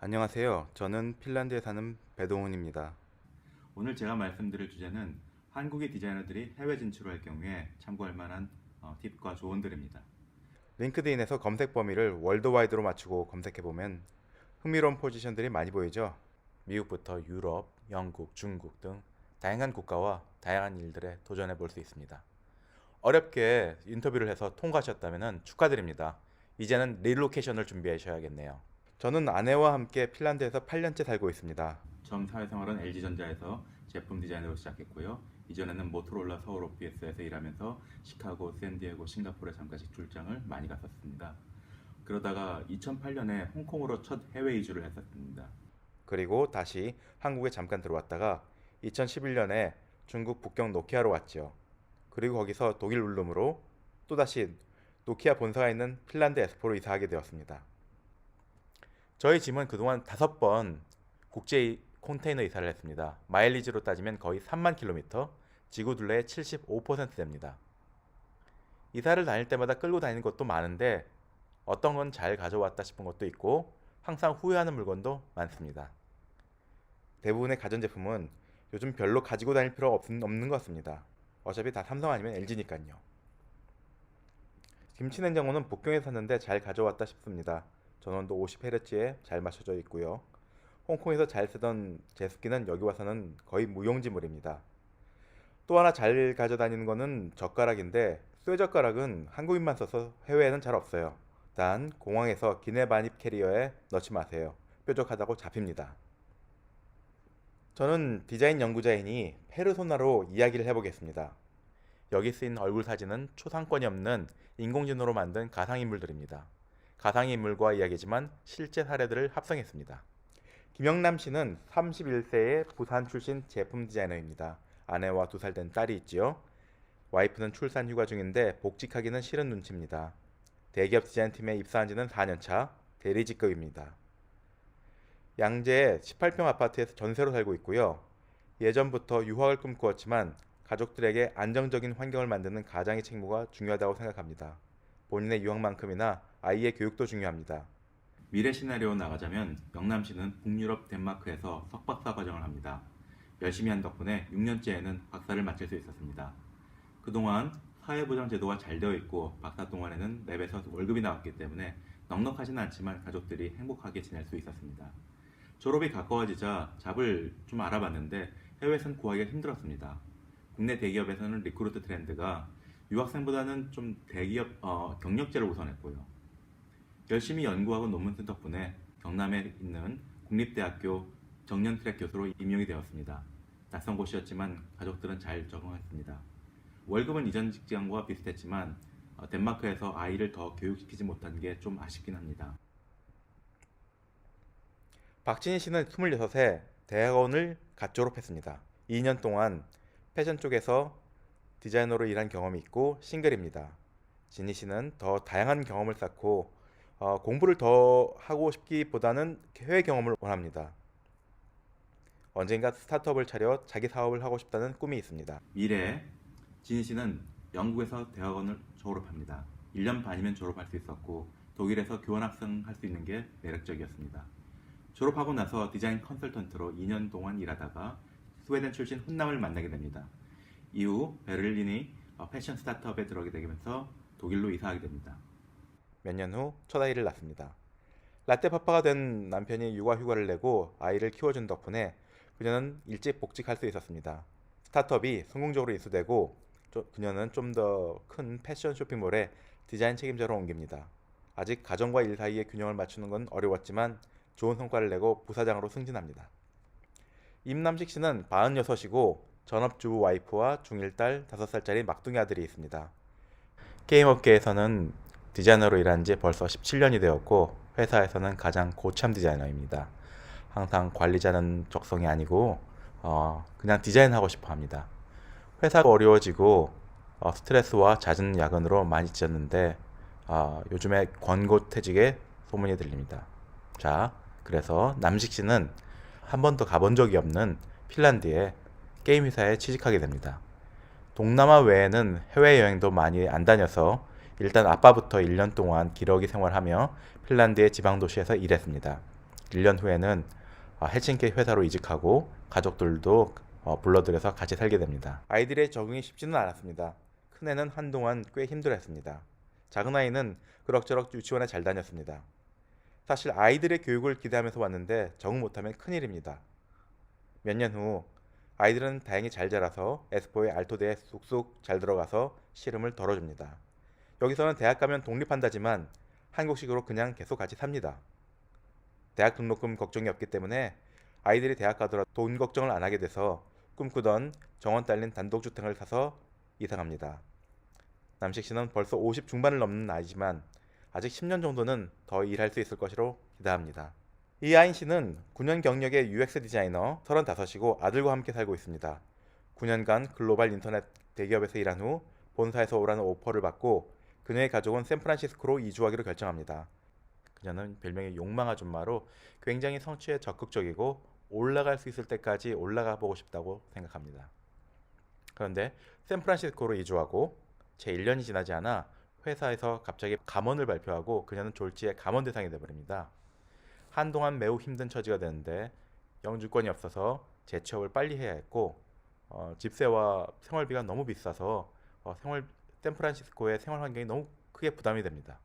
안녕하세요. 저는 핀란드에 사는 배동훈입니다. 오늘 제가 말씀드릴 주제는 한국의 디자이너들이 해외 진출할 경우에 참고할 만한 어, 팁과 조언들입니다. 링크드인에서 검색 범위를 월드와이드로 맞추고 검색해 보면 흥미로운 포지션들이 많이 보이죠. 미국부터 유럽, 영국, 중국 등 다양한 국가와 다양한 일들에 도전해 볼 수 있습니다. 어렵게 인터뷰를 해서 통과하셨다면 축하드립니다. 이제는 릴로케이션을 준비하셔야겠네요. 저는 아내와 함께 핀란드에서 8년째 살고 있습니다. 처음 사회생활은 LG전자에서 제품 디자이너로 시작했고요. 이전에는 모토로라 서울 오피스에서 일하면서 시카고, 샌디에고, 싱가포르에 잠깐씩 출장을 많이 갔었습니다. 그러다가 2008년에 홍콩으로 첫 해외 이주를 했었습니다. 그리고 다시 한국에 잠깐 들어왔다가 2011년에 중국 북경 노키아로 왔죠. 그리고 거기서 독일 울룸으로 또다시 노키아 본사가 있는 핀란드 에스포로 이사하게 되었습니다. 저희 짐은 그동안 다섯 번 국제 컨테이너 이사를 했습니다. 마일리지로 따지면 거의 3만 킬로미터, 지구 둘레의 75% 됩니다. 이사를 다닐 때마다 끌고 다니는 것도 많은데 어떤 건 잘 가져왔다 싶은 것도 있고 항상 후회하는 물건도 많습니다. 대부분의 가전제품은 요즘 별로 가지고 다닐 필요가 없, 없는 것 같습니다. 어차피 다 삼성 아니면 LG니까요. 김치 냉장고는 북경에 샀는데 잘 가져왔다 싶습니다. 전원도 50Hz에 잘 맞춰져 있고요. 홍콩에서 잘 쓰던 제습기는 여기 와서는 거의 무용지물입니다. 또 하나 잘 가져다니는 거는 젓가락인데 쇠젓가락은 한국인만 써서 해외에는 잘 없어요. 단 공항에서 기내 반입 캐리어에 넣지 마세요. 뾰족하다고 잡힙니다. 저는 디자인 연구자이니 페르소나로 이야기를 해보겠습니다. 여기 쓰인 얼굴 사진은 초상권이 없는 인공지능으로 만든 가상인물들입니다. 가상인물과 이야기지만 실제 사례들을 합성했습니다. 김영남 씨는 31세의 부산 출신 제품 디자이너입니다. 아내와 두 살 된 딸이 있지요. 와이프는 출산 휴가 중인데 복직하기는 싫은 눈치입니다. 대기업 디자인팀에 입사한 지는 4년 차 대리 직급입니다. 양재 18평 아파트에서 전세로 살고 있고요. 예전부터 유학을 꿈꾸었지만 가족들에게 안정적인 환경을 만드는 가장의 책무가 중요하다고 생각합니다. 본인의 유학만큼이나 아이의 교육도 중요합니다. 미래 시나리오 나가자면 영남 씨는 북유럽 덴마크에서 석박사 과정을 합니다. 열심히 한 덕분에 6년째에는 박사를 마칠 수 있었습니다. 그동안 사회보장 제도가 잘 되어 있고 박사 동안에는 랩에서 월급이 나왔기 때문에 넉넉하진 않지만 가족들이 행복하게 지낼 수 있었습니다. 졸업이 가까워지자 잡을 좀 알아봤는데 해외에선 구하기가 힘들었습니다. 국내 대기업에서는 리크루트 트렌드가 유학생보다는 좀 대기업 어, 경력제를 우선했고요. 열심히 연구하고 논문 쓴 덕분에 경남에 있는 국립대학교 정년트랙 교수로 임용이 되었습니다. 낯선 곳이었지만 가족들은 잘 적응했습니다. 월급은 이전 직장과 비슷했지만 어, 덴마크에서 아이를 더 교육시키지 못한 게 좀 아쉽긴 합니다. 박진희 씨는 26세 대학원을 갓 졸업했습니다. 2년 동안 패션 쪽에서 디자이너로 일한 경험이 있고 싱글입니다. 진희 씨는 더 다양한 경험을 쌓고 어, 공부를 더 하고 싶기보다는 해외 경험을 원합니다. 언젠가 스타트업을 차려 자기 사업을 하고 싶다는 꿈이 있습니다. 미래에 진희 씨는 영국에서 대학원을 졸업합니다. 1년 반이면 졸업할 수 있었고 독일에서 교환학생 할 수 있는 게 매력적이었습니다. 졸업하고 나서 디자인 컨설턴트로 2년 동안 일하다가 스웨덴 출신 훈남을 만나게 됩니다. 이후 베를린의 어, 패션 스타트업에 들어가게 되면서 독일로 이사하게 됩니다. 몇 년 후 첫 아이를 낳습니다. 라떼 파파가 된 남편이 육아 휴가를 내고 아이를 키워준 덕분에 그녀는 일찍 복직할 수 있었습니다. 스타트업이 성공적으로 인수되고 좀- 그녀는 좀 더 큰 패션 쇼핑몰에 디자인 책임자로 옮깁니다. 아직 가정과 일 사이의 균형을 맞추는 건 어려웠지만 좋은 성과를 내고 부사장으로 승진합니다. 임남식 씨는 46이고 전업주부 와이프와 중1 딸 5살짜리 막둥이 아들이 있습니다. 게임 업계에서는 디자이너로 일한 지 벌써 17년이 되었고 회사에서는 가장 고참 디자이너입니다. 항상 관리자는 적성이 아니고 어, 그냥 디자인하고 싶어 합니다. 회사가 어려워지고 어, 스트레스와 잦은 야근으로 많이 지쳤는데 어, 요즘에 권고 퇴직의 소문이 들립니다. 자, 그래서 남식 씨는 한 번도 가본 적이 없는 핀란드의 게임 회사에 취직하게 됩니다. 동남아 외에는 해외여행도 많이 안 다녀서 일단 아빠부터 1년 동안 기러기 생활하며 핀란드의 지방 도시에서 일했습니다. 1년 후에는 어, 헬싱키 회사로 이직하고 가족들도 어, 불러들여서 같이 살게 됩니다. 아이들의 적응이 쉽지는 않았습니다. 큰애는 한동안 꽤 힘들어했습니다. 작은 아이는 그럭저럭 유치원에 잘 다녔습니다. 사실 아이들의 교육을 기대하면서 왔는데 적응 못하면 큰일입니다. 몇 년 후 아이들은 다행히 잘 자라서 에스포의 알토대에 쑥쑥 잘 들어가서 시름을 덜어줍니다. 여기서는 대학 가면 독립한다지만 한국식으로 그냥 계속 같이 삽니다. 대학 등록금 걱정이 없기 때문에 아이들이 대학 가더라도 돈 걱정을 안 하게 돼서 꿈꾸던 정원 딸린 단독주택을 사서 이사갑니다. 남식 씨는 벌써 50 중반을 넘는 나이지만 아직 10년 정도는 더 일할 수 있을 것으로 기대합니다. 이 아인 씨는 9년 경력의 UX 디자이너 35이고 아들과 함께 살고 있습니다. 9년간 글로벌 인터넷 대기업에서 일한 후 본사에서 오라는 오퍼를 받고 그녀의 가족은 샌프란시스코로 이주하기로 결정합니다. 그녀는 별명이 욕망 아줌마로 굉장히 성취에 적극적이고 올라갈 수 있을 때까지 올라가 보고 싶다고 생각합니다. 그런데 샌프란시스코로 이주하고 채 1년이 지나지 않아 회사에서 갑자기 감원을 발표하고 그녀는 졸지에 감원 대상이 되어버립니다. 한동안 매우 힘든 처지가 되는데 영주권이 없어서 재취업을 빨리 해야 했고 어, 집세와 생활비가 너무 비싸서 어, 생활 샌프란시스코의 생활 환경이 너무 크게 부담이 됩니다.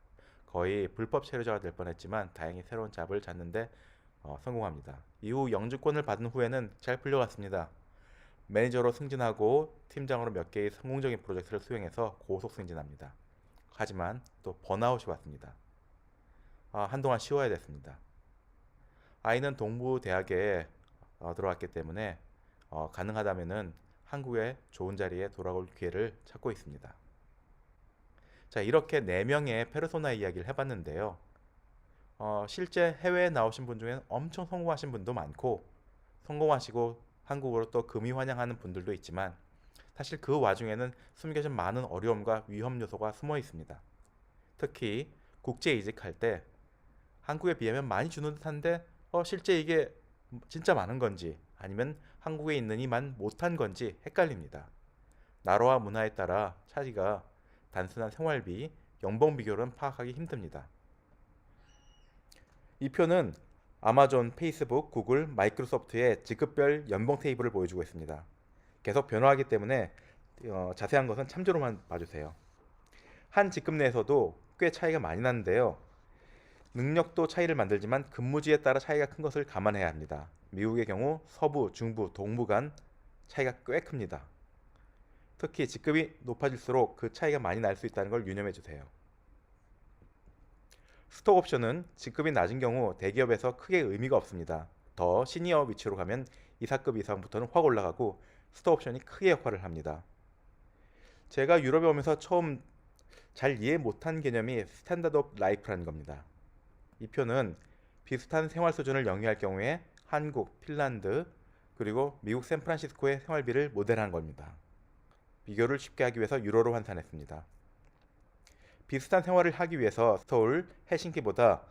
거의 불법 체류자가 될 뻔했지만 다행히 새로운 잡을 찾는데 어, 성공합니다. 이후 영주권을 받은 후에는 잘 풀려갔습니다. 매니저로 승진하고 팀장으로 몇 개의 성공적인 프로젝트를 수행해서 고속 승진합니다. 하지만 또 번아웃이 왔습니다. 아, 한동안 쉬어야 됐습니다. 아이는 동부 대학에 어, 들어왔기 때문에 어, 가능하다면은 한국의 좋은 자리에 돌아올 기회를 찾고 있습니다. 자, 이렇게 네 명의 페르소나 이야기를 해봤는데요. 어, 실제 해외에 나오신 분 중에는 엄청 성공하신 분도 많고 성공하시고 한국으로 또 금이 환영하는 분들도 있지만 사실 그 와중에는 숨겨진 많은 어려움과 위험 요소가 숨어 있습니다. 특히 국제 이직할 때 한국에 비하면 많이 주는 듯한데 어, 실제 이게 진짜 많은 건지 아니면 한국에 있는 이만 못한 건지 헷갈립니다. 나라와 문화에 따라 차이가 단순한 생활비, 연봉 비교는 파악하기 힘듭니다. 이 표는 아마존, 페이스북, 구글, 마이크로소프트의 직급별 연봉 테이블을 보여주고 있습니다. 계속 변화하기 때문에 어, 자세한 것은 참조로만 봐주세요. 한 직급 내에서도 꽤 차이가 많이 나는데요. 능력도 차이를 만들지만 근무지에 따라 차이가 큰 것을 감안해야 합니다. 미국의 경우 서부, 중부, 동부 간 차이가 꽤 큽니다. 특히 직급이 높아질수록 그 차이가 많이 날 수 있다는 걸 유념해 주세요. 스톡 옵션은 직급이 낮은 경우 대기업에서 크게 의미가 없습니다. 더 시니어 위치로 가면 이사급 이상부터는 확 올라가고 스톡 옵션이 크게 역할을 합니다. 제가 유럽에 오면서 처음 잘 이해 못한 개념이 스탠다드 업 라이프라는 겁니다. 이 표는 비슷한 생활 수준을 영위할 경우에 한국, 핀란드, 그리고 미국 샌프란시스코의 생활비를 모델한 겁니다. 비교를 쉽게 하기 위해서 유로로 환산했습니다. 비슷한 생활을 하기 위해서 서울, 헬싱키보다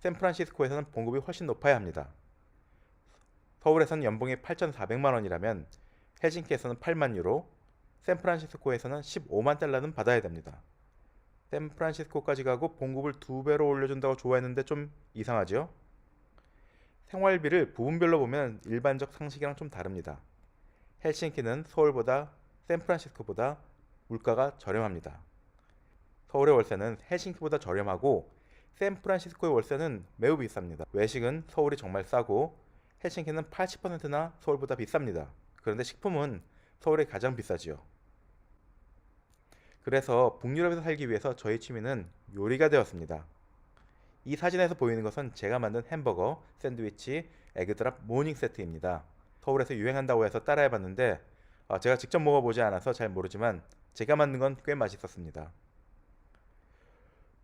샌프란시스코에서는 봉급이 훨씬 높아야 합니다. 서울에서는 연봉이 8,400만 원이라면 헬싱키에서는 8만 유로, 샌프란시스코에서는 15만 달러는 받아야 됩니다. 샌프란시스코까지 가고 봉급을 두 배로 올려준다고 좋아했는데 좀 이상하죠? 생활비를 부분별로 보면 일반적 상식이랑 좀 다릅니다. 헬싱키는 서울보다 샌프란시스코보다 물가가 저렴합니다. 서울의 월세는 헬싱키보다 저렴하고 샌프란시스코의 월세는 매우 비쌉니다. 외식은 서울이 정말 싸고 헬싱키는 80%나 서울보다 비쌉니다. 그런데 식품은 서울이 가장 비싸지요. 그래서 북유럽에서 살기 위해서 저희 취미는 요리가 되었습니다. 이 사진에서 보이는 것은 제가 만든 햄버거, 샌드위치, 에그드랍 모닝 세트입니다. 서울에서 유행한다고 해서 따라해봤는데 어, 제가 직접 먹어보지 않아서 잘 모르지만 제가 만든 건 꽤 맛있었습니다.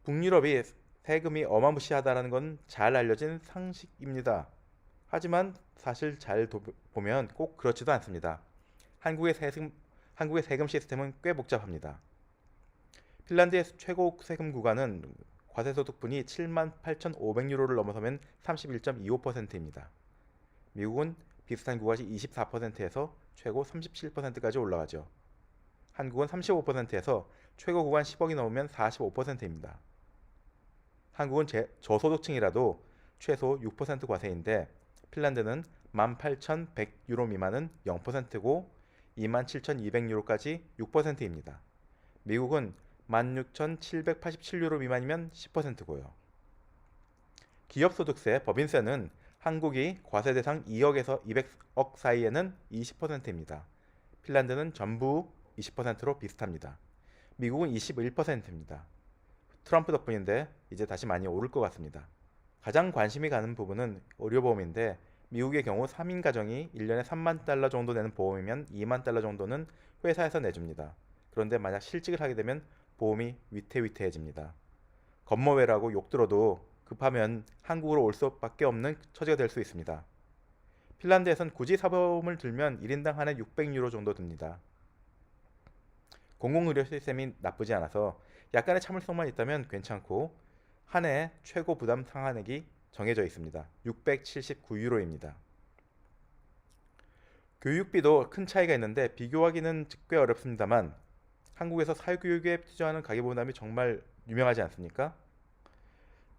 북유럽이 세금이 어마무시하다는 건 잘 알려진 상식입니다. 하지만 사실 잘 도, 보면 꼭 그렇지도 않습니다. 한국의 세금, 한국의 세금 시스템은 꽤 복잡합니다. 핀란드의 최고 세금 구간은 과세소득분이 7만 8,500유로를 넘어서면 31.25%입니다. 미국은 비슷한 구간이 24%에서 최고 37%까지 올라가죠. 한국은 35%에서 최고 구간 10억이 넘으면 45%입니다. 한국은 제, 저소득층이라도 최소 6% 과세인데 핀란드는 18,100유로 미만은 0%고 27,200유로까지 6%입니다. 미국은 16,787유로 미만이면 10%고요. 기업소득세, 법인세는 한국이 과세 대상 2억에서 200억 사이에는 20%입니다. 핀란드는 전부 20%로 비슷합니다. 미국은 21%입니다. 트럼프 덕분인데 이제 다시 많이 오를 것 같습니다. 가장 관심이 가는 부분은 의료보험인데 미국의 경우 3인 가정이 1년에 3만 달러 정도 내는 보험이면 2만 달러 정도는 회사에서 내줍니다. 그런데 만약 실직을 하게 되면 보험이 위태위태해집니다. 겁모외라고 욕 들어도 급하면 한국으로 올 수밖에 없는 처지가 될 수 있습니다. 핀란드에선 굳이 사보험을 들면 1인당 한해 600유로 정도 듭니다. 공공의료 시스템이 나쁘지 않아서 약간의 참을성만 있다면 괜찮고 한 해 최고 부담 상한액이 정해져 있습니다. 679유로입니다. 교육비도 큰 차이가 있는데 비교하기는 꽤 어렵습니다만 한국에서 사교육에 투자하는 가계부담이 정말 유명하지 않습니까?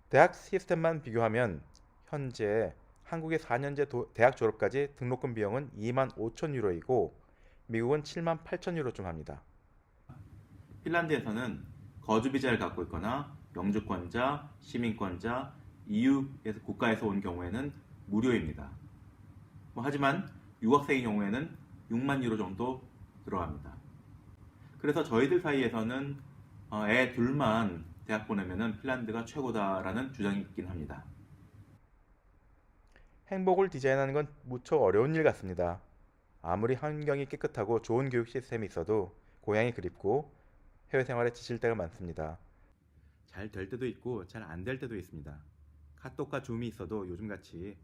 대학 시스템만 비교하면 현재 한국의 4년제 도- 대학 졸업까지 등록금 비용은 2만 5천 유로이고 미국은 7만 8천 유로쯤 합니다. 핀란드에서는 거주 비자를 갖고 있거나 영주권자, 시민권자, EU에서 국가에서 온 경우에는 무료입니다. 뭐 하지만 유학생의 경우에는 6만 유로 정도 들어갑니다. 그래서 저희들 사이에서는 어, 애 둘만 대학 보내면은 핀란드가 최고다라는 주장이 있긴 합니다. 행복을 디자인하는 건 무척 어려운 일 같습니다. 아무리 환경이 깨끗하고 좋은 교육 시스템이 있어도 고향이 그립고 해외 생활에 지칠 때가 많습니다. 잘 될 때도 있고 잘 안 될 때도 있습니다. 카톡과 줌이 있어도 요즘같이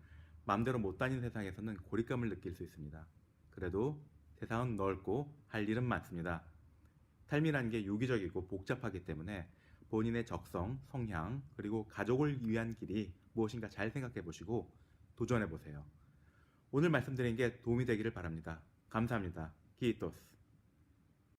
마음대로 못 다니는 세상에서는 고립감을 느낄 수 있습니다. 그래도 세상은 넓고 할 일은 많습니다. 삶이라는 게 유기적이고 복잡하기 때문에 본인의 적성, 성향, 그리고 가족을 위한 길이 무엇인가 잘 생각해 보시고 도전해 보세요. 오늘 말씀드린 게 도움이 되기를 바랍니다. 감사합니다. 키토스.